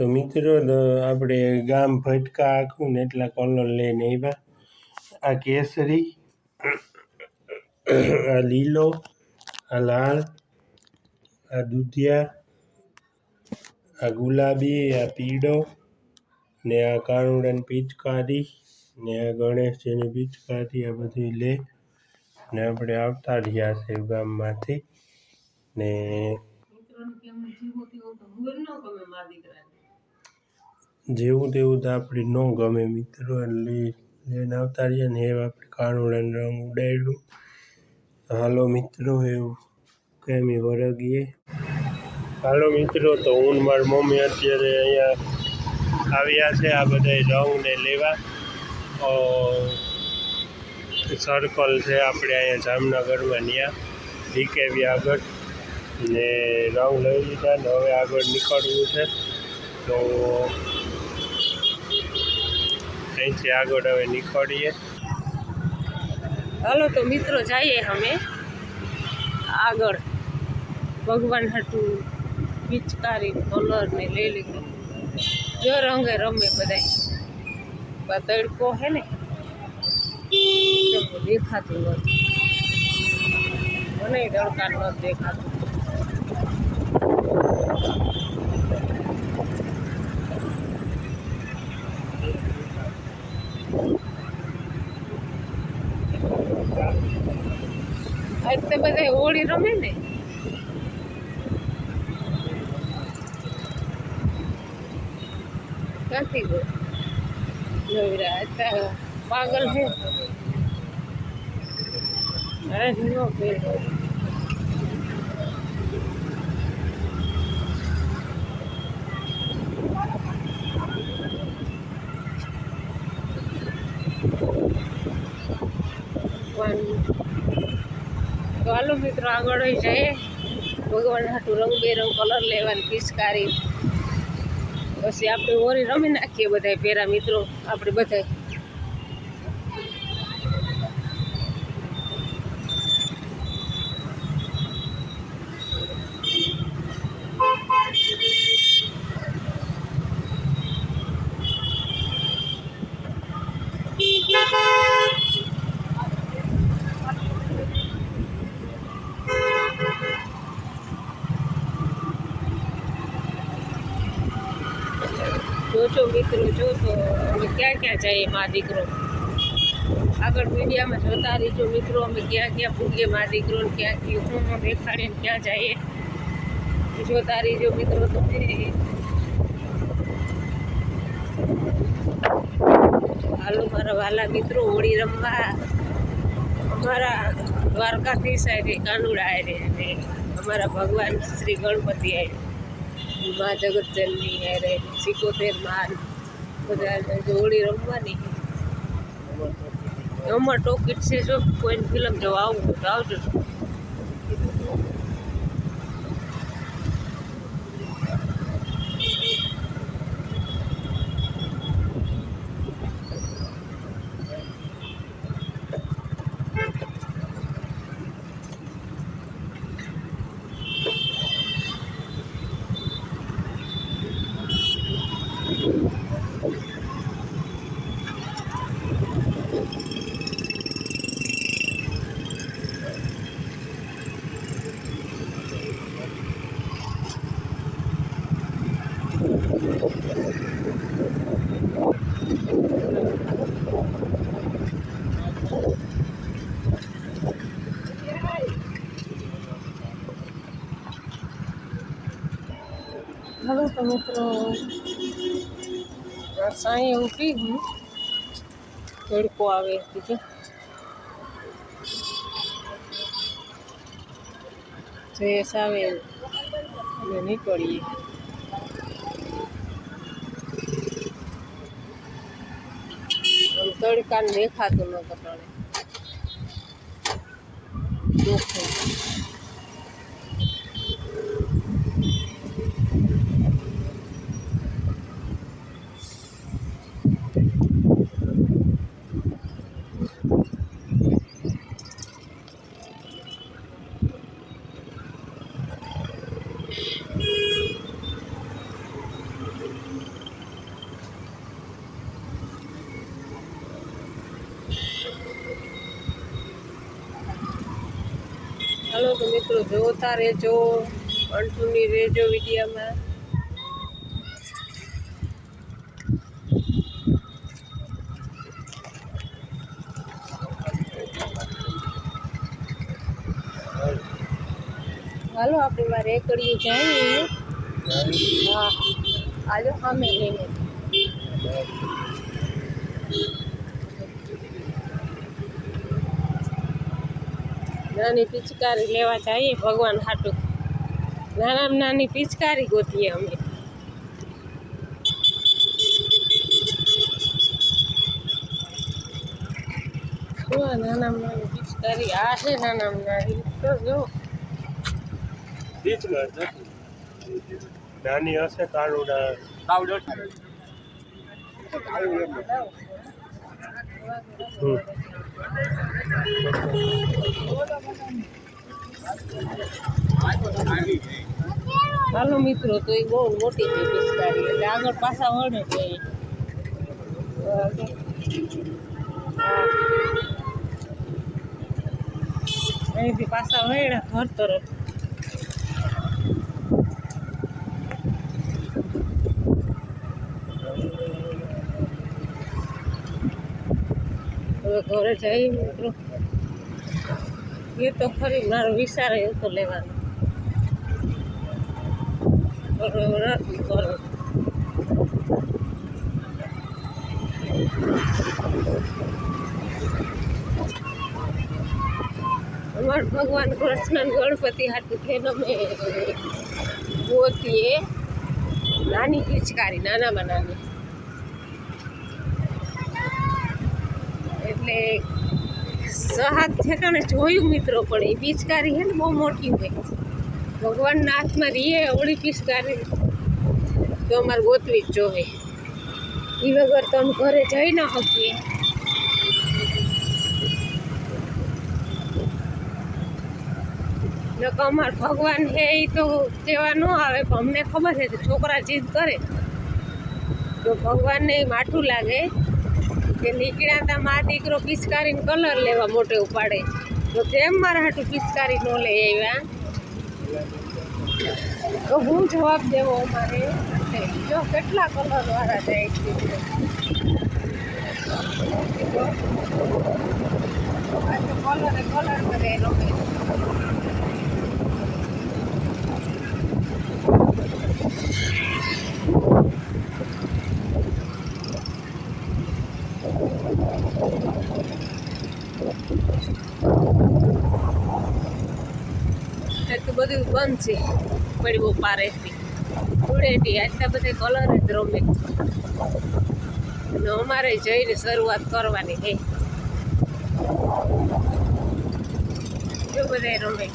તો મિત્રો આપણે ગામ ભટકા આખું ને એટલા કલર લઈને આવ્યા. આ કેસરી, આ લીલો, આ લાલ, આ દૂધિયા, આ ગુલાબી, આ પીળો ને આ કાળુડાની પિચકારી ને આ ગણેશજીની પિચકારી આ બધી લે ને આપણે આવતા રહ્યા છે ગામમાંથી ને જેવું તેવું તો આપણે ન ગમે મિત્રો. એટલે લઈને આવતા રહ્યા ને એવું આપણે કાળુડાનો રંગ ઉડાડ્યું. હાલો મિત્રો, એવું કેમી વરગીએ? હાલો મિત્રો, તો હું મારી મમ્મી અત્યારે અહીંયા આવ્યા છે આ બધા રંગને લેવા. સર્કલ છે આપણે અહીંયા જામનગરમાં ત્યાં ડીકેવી આગળ. ને રંગ લઈ લીધા ને હવે આગળ નીકળવું છે. તો અહીંથી આગળ હવે નીકળીએ. હાલો તો મિત્રો જઈએ અમે. આગળ ભગવાન હાટું પિચકારી કલર ને લઈ લીધું. જો રંગે રમે બધા તડકો હે ને દેખાતું નથી મને તડકા નથી દેખાતું. તો બધા હોળી રમે ને. ક્યાંથી ગયો. નવરા પાગલ છે. તો હાલો મિત્રો, આગળ જઈએ ભગવાન હાટું રંગબેરંગ કલર લેવાની પિચકારી. પછી આપણે ઓરી રમી નાખીએ બધા પેરા મિત્રો, આપણે બધા જોજો મિત્રો જોજો અમે ક્યાં જઈએ મા દીકરો? આગળ મીડિયામાં જોતા રહીજો મિત્રો, અમે ક્યાં ક્યાં પૂગીએ મા દીકરો ક્યાં ક્યાં, હું દેખાડીએ ક્યાં જઈએ? જોતા રહીજો મિત્રો તમે. હાલો મારા વાલા મિત્રો, હોળી રમવા. અમારા દ્વારકાથી આવે કાનુડા આવે અને અમારા ભગવાન શ્રી ગણપતિ આવે મા જગતજનની હારે સિકોતેર માન. બધા હોળી રમવાની. અમાર ટોકીટ છે જો કોઈ ફિલ્મ જોવા આવું તો આવજો. તો મિત્રો સાંઈ પી હું. તડકો આવે બીજો. જયેશ આવે અને નીકળીએ. તડકા દેખાતું ન કટાણે ચોખ્ખું મિત્રો જોતા રહેજો અંઠુની રહેજો વિડીયોમાં. હાલો, આપણે મારે એકડીએ જઈએ હા, હાલો સામે લઈને નાની પિચકારી લેવા જઈએ ભગવાન હાટું. નાનામાં નાની પિચકારી ગોતીએ અમે. નાનામાં નાની પિચકારી? આ છે નાનામાં નાની. તો જો. બીચમાં જ નાની હશે કાળુડા હમ. હાલો મિત્રો, તો એ બહુ મોટી છે પિચકારી એટલે આગળ પાછા વળે છે. અહીંથી પાછા વળ્યા ઘર તરફ હવે ઘરે જઈ મિત્રો એ તો ખરી મારો વિચાર હતો લેવાનો બરોબર નથી કરો અમાર ભગવાન કૃષ્ણ ગણપતિ હાટું થઈને અમે ગોતીએ નાની પિચકારી નાનામાં નાની એટલે સહાત ઠેકાણે જોયું મિત્રો, પણ એ પિચકારી છે ને બહુ મોટી હોય. ભગવાનના હાથમાં રીએ, અવળી પિચકારી તો અમારે ગોતવી જ જોવે એ વગર તો અમે ઘરે જઈ ન શકીએ. નકર અમારે ભગવાન છે એ તો તેવા ન આવે, પણ અમને ખબર છે છોકરા જીદ કરે. તો ભગવાનને માઠું લાગે. કે નીકળ્યા હતા મા દીકરો પિચકારીને કલર લેવા મોટે ઉપાડે. તો કેમ મારા હાટું પિચકારી ન લઈ આવ્યા તો હું જવાબ દેવો અમારે? જો કેટલા કલર વાળા જાય છે. કલર કલર કરે રમે બધું બંધ છે. પડવો પારેથી ધૂળેટી આટલા બધા કલર જ રમે. અને અમારે જઈને શરૂઆત કરવાની છે. જો બધા રમે.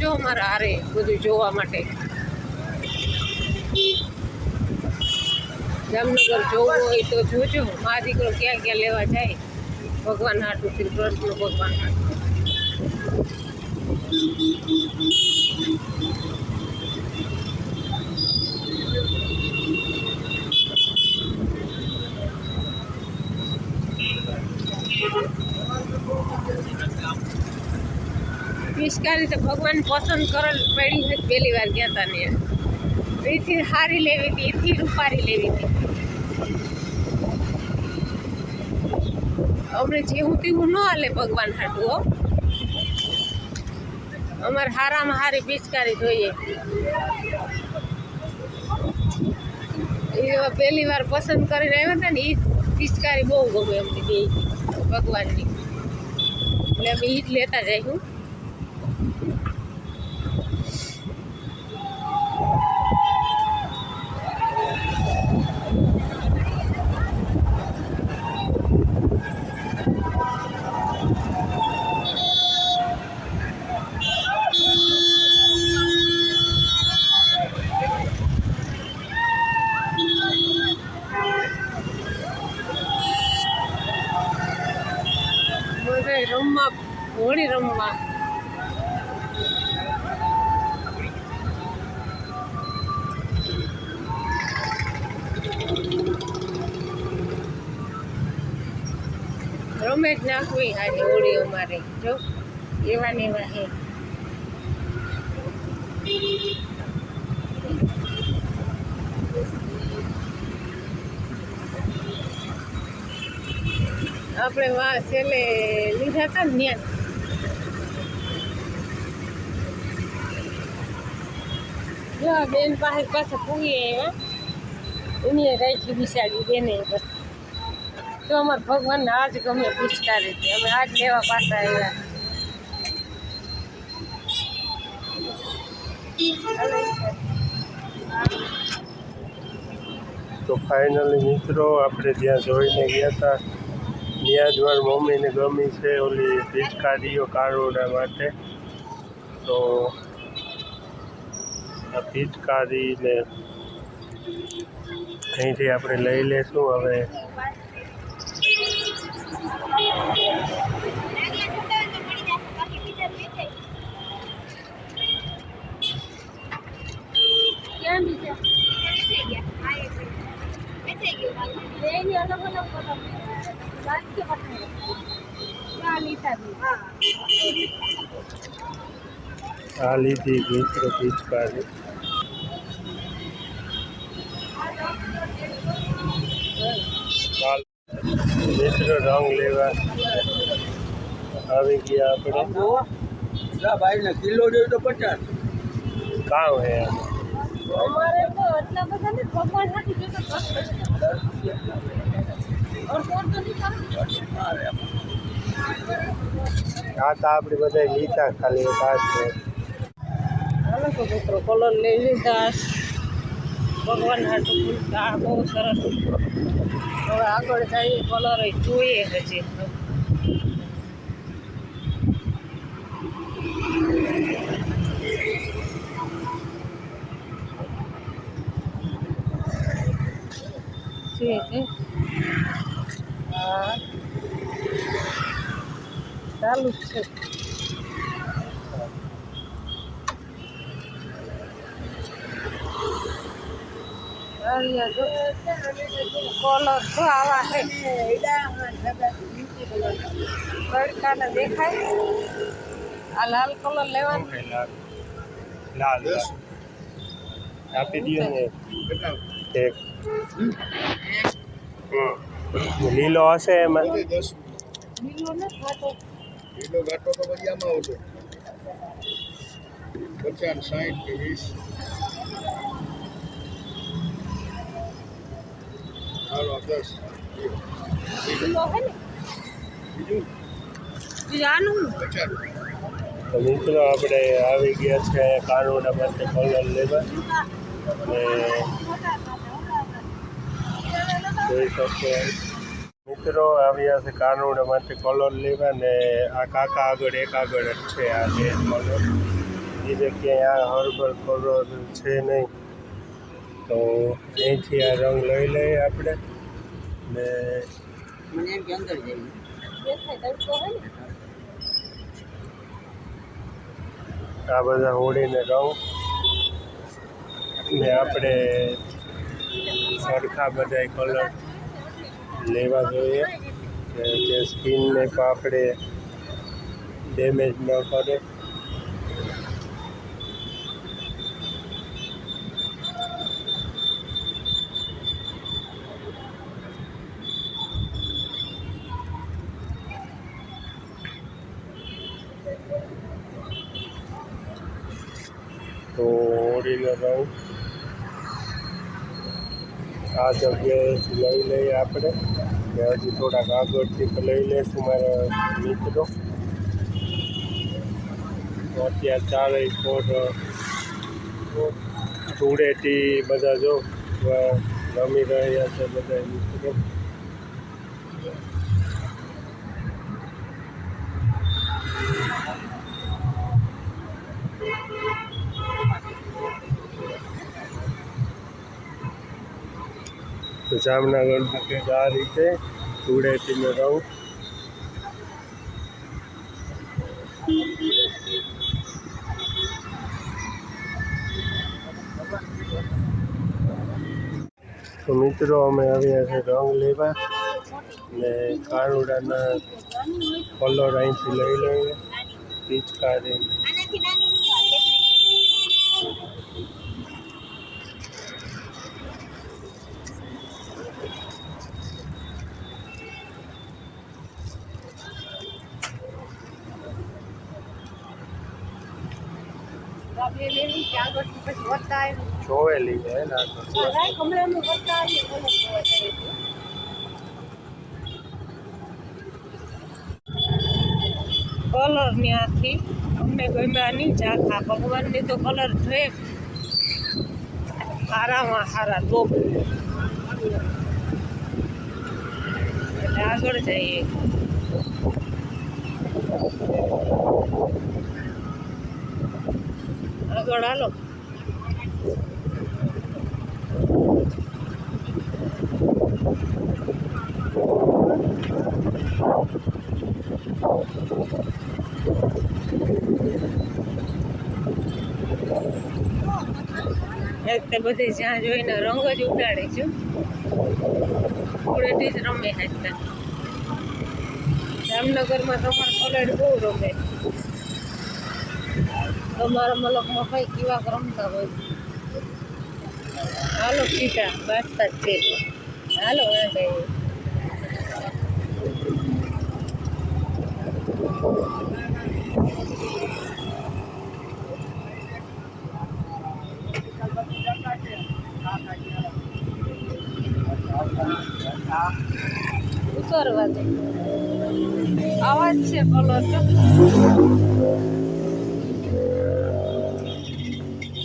રહેજો અમારા હારે બધું જોવા માટે. જામનગર જોવું હોય તો જોજો. મા દીકરો ક્યાં ક્યાં લેવા જાય? ભગવાન હાટું શ્રી કૃષ્ણ ભગવાન હાટું. પિચકારી તો ભગવાન પસંદ કરેલ પડી હોય પહેલી વાર ગયા હતા ને. એથી સારી લેવી હતી, એથી રૂપારી લેવી હતી. અમને જેવું તેવું ન હાલે ભગવાન હાટું, હો. અમારે હારામાં હારી પિચકારી જોઈએ. એ પહેલી વાર પસંદ કરીને આવ્યા હતા ને એ પિચકારી બહુ ગમે અમને બે ભગવાનની. એટલે અમે ઈ જ લેતા જઈશું હોળી રમવા. રમે જ નાખવી આજે હોળી અમારે, જો એવા ને આપણે વા, છેલ્લે લીધા હતા ને ત્યાં? જો બેન પાસે પાછા પૂરીએ આવ્યા. એની રાખી બિસાડી બેને બસ. તો અમારા ભગવાનને આજ ગમે પિચકારી હતી અમે આજ લેવા પાછા આવ્યા. તો ફાઇનલી મિત્રો, આપણે ત્યાં જોઈને ગયા હતા ત્યાં જ મારી મમ્મીને ગમી છે ઓલી પિચકારીઓ કારોડા માટે. તો આ પિચકારીને અહીંથી આપણે લઈ લેશું. હવે ક્યાં બીજા એની અલગ અલગ કલર બાકી ક્યાં લીધા આ લીધી મિત્રો પિચકારી ચાલ મિત્રો રંગ લેવા આવી ગયા આપણે ભાઈ ને કિલો જોયું તો પચાસ કામ હે અમારે તો એટલા બધા ને ભગવાન હાથી જોતો બસ ઓર કોણ તો નહીં કરે આ તો આપણે બધા લીધા ખાલી એક આ છે હાલો તો મિત્રો કલર લઈ લીધા ભગવાન હાટું પૂછતા આ બહુ સરસ હવે આગળ જઈએ કલર જોઈએ હજી ઠીક છે હા ચાલુ જ છે દેખાય આ લાલ કલર લેવાનો લાલ આપી દો ને એક. લીલો હશે એમાં લીલો ન ઘાટો તો પછી આમાં આવશે પચાસ સાઠ કે વીસ દસ બીજું? તો મિત્રો આપણે આવી ગયા છે કાનોડા માટે કલર લેવા. અને જોઈ શકશો મિત્રો આવ્યા છે કાનોડા માટે કલર લેવા ને આ કાકા આગળ એક આગળ જ છે આ બે કલર. બીજે ક્યાંય આ હર્બલ કલર છે નહીં. તો અહીંથી આ રંગ લઈ લઈએ આપણે. ને મને એમ કે અંદર જઈએ. દેખાય તડકો હે ને આ બધા હોળીને રંગ. ને આપણે સરખા બધા કલર લેવા જોઈએ. જે સ્કિનને પણ આપણે ડેમેજ ન કરે તો હોળીનો રંગ આ જગ્યાએથી લઈ લઈએ આપણે. ને હજી થોડાક આગળથી લઈ લઈશું મારા મિત્રો. અત્યારે ચારે કોટ ધૂળેટી બધા જો રમી રહ્યા છે બધા મિત્રો. જામનગર કંઈક આ રીતે ધૂળેટીનો રંગ તો મિત્રો, અમે આવ્યા છે રંગ લેવા ને કાળુડાના કલર અહીંથી લઈ લઈએ. પિચકારી જોવેલી છે ને આ તો. કલર ત્યાંથી અમને ગમ્યા નહીં ચાખા ભગવાનની તો કલર છે હારામાં હારા તો એટલે આગળ જઈએ. આગળ હાલો. તે બધે જ્યાં જોઈને રંગ જ ઉડાડે છે. ધૂળેટી જ રમે હાથતા જામનગરમાં તમારે કલર બહુ રમે. તમારા મલકમાં કઈ કેવા રમતા હોય. હાલો પીટા બાજતા જ છે. હાલો જઈએ ઉતરવા દે. અવાજ છે, કલર. જો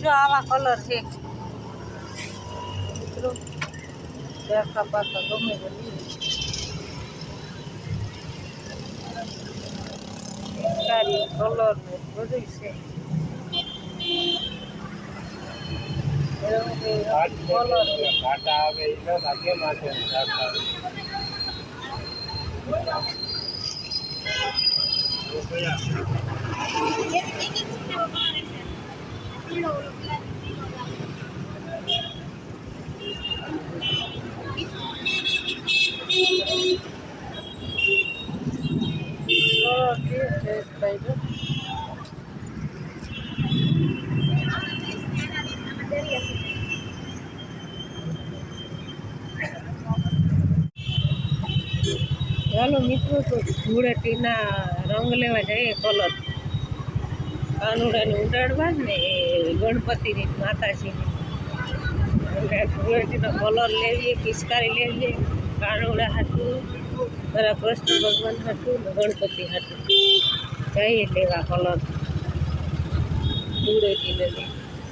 જો આવા કલર છે. મિત્રો દેખા પાકા ગમે તે લઈએ. કલર ને બધું છે. કાંટા આવે એ લાગે કાંટા આવે. તો કયા? કલર છે છે ભાઈ જો ચાલો મિત્રો તો ધૂળેટીના રંગ લેવા જઈએ કલર કાનુડાને ઉડાડવા ને ગણપતિની માતાજીની. ધૂળેટીનો કલર લેવીએ, પિચકારી લેવીએ, કાનુડા હતું મારા કૃષ્ણ ભગવાન હતું ને ગણપતિ હતું જઈએ લેવા કલર. ધૂળેટીને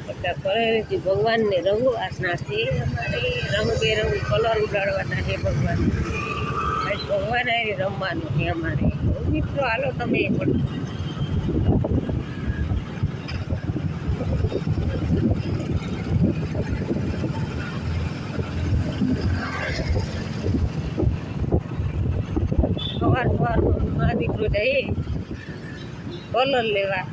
બધા કરેથી ભગવાનને રંગો વાસના છે. અમારે રંગબેરંગી કલર ઉડાડવાના છે ભગવાન. ભગવાન આવી રમવાનું છે અમારે. મિત્રો, હાલો તમે પણ. દીકરો જઈએ કલર લેવા.